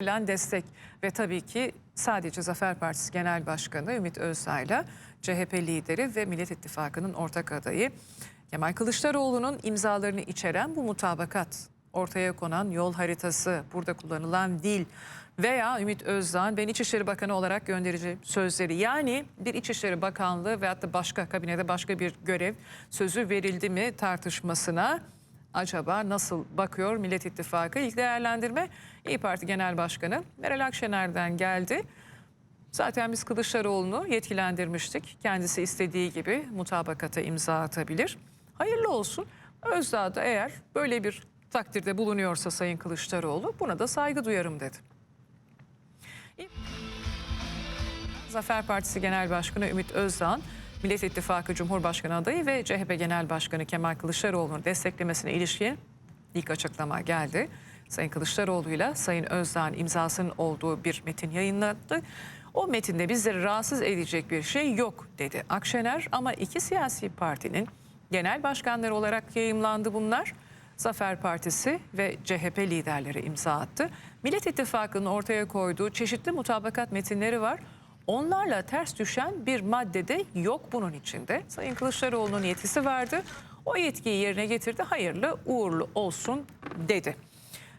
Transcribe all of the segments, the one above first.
verilen destek ve tabii ki sadece Zafer Partisi Genel Başkanı Ümit Özdağ'la CHP lideri ve Millet İttifakı'nın ortak adayı Kemal Kılıçdaroğlu'nun imzalarını içeren bu mutabakat ortaya konan yol haritası, burada kullanılan dil veya Ümit Özdağ'ın ben İçişleri Bakanı olarak gönderici sözleri yani bir İçişleri Bakanlığı veyahut da başka kabinede başka bir görev sözü verildi mi tartışmasına acaba nasıl bakıyor Millet İttifakı? İlk değerlendirme İyi Parti Genel Başkanı Meral Akşener'den geldi. Zaten biz Kılıçdaroğlu'nu yetkilendirmiştik. Kendisi istediği gibi mutabakata imza atabilir. Hayırlı olsun. Özdağ da eğer böyle bir takdirde bulunuyorsa Sayın Kılıçdaroğlu buna da saygı duyarım dedi. Zafer Partisi Genel Başkanı Ümit Özdağ'ın Millet İttifakı Cumhurbaşkanı adayı ve CHP Genel Başkanı Kemal Kılıçdaroğlu'nun desteklemesine ilişkin ilk açıklama geldi. Sayın Kılıçdaroğlu ile Sayın Özdağ'ın imzasının olduğu bir metin yayınladı. O metinde bizleri rahatsız edecek bir şey yok dedi Akşener ama iki siyasi partinin genel başkanları olarak yayımlandı bunlar. Zafer Partisi ve CHP liderleri imza attı. Millet İttifakı'nın ortaya koyduğu çeşitli mutabakat metinleri var. Onlarla ters düşen bir maddede yok bunun içinde. Sayın Kılıçdaroğlu'nun yetkisi vardı. O yetkiyi yerine getirdi. Hayırlı uğurlu olsun dedi.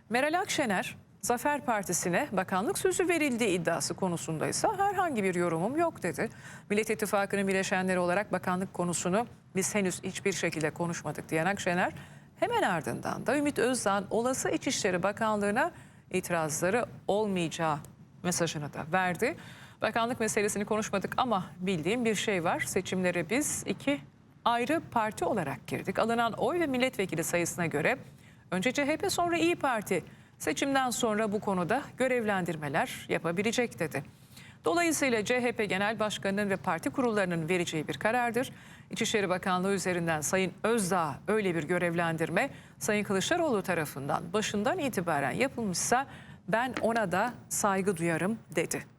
Meral Akşener Zafer Partisi'ne bakanlık sözü verildiği iddiası konusundaysa herhangi bir yorumum yok dedi. Millet İttifakı'nın bileşenleri olarak bakanlık konusunu biz henüz hiçbir şekilde konuşmadık diyen Akşener hemen ardından da Ümit Özdağ'ın olası İçişleri Bakanlığı'na itirazları olmayacağı mesajını da verdi. Bakanlık meselesini konuşmadık ama bildiğim bir şey var. Seçimlere biz iki ayrı parti olarak girdik. Alınan oy ve milletvekili sayısına göre önce CHP sonra İyi Parti seçimden sonra bu konuda görevlendirmeler yapabilecek dedi. Dolayısıyla CHP Genel Başkanı'nın ve parti kurullarının vereceği bir karardır. İçişleri Bakanlığı üzerinden Sayın Özdağ öyle bir görevlendirme Sayın Kılıçdaroğlu tarafından başından itibaren yapılmışsa ben ona da saygı duyarım dedi.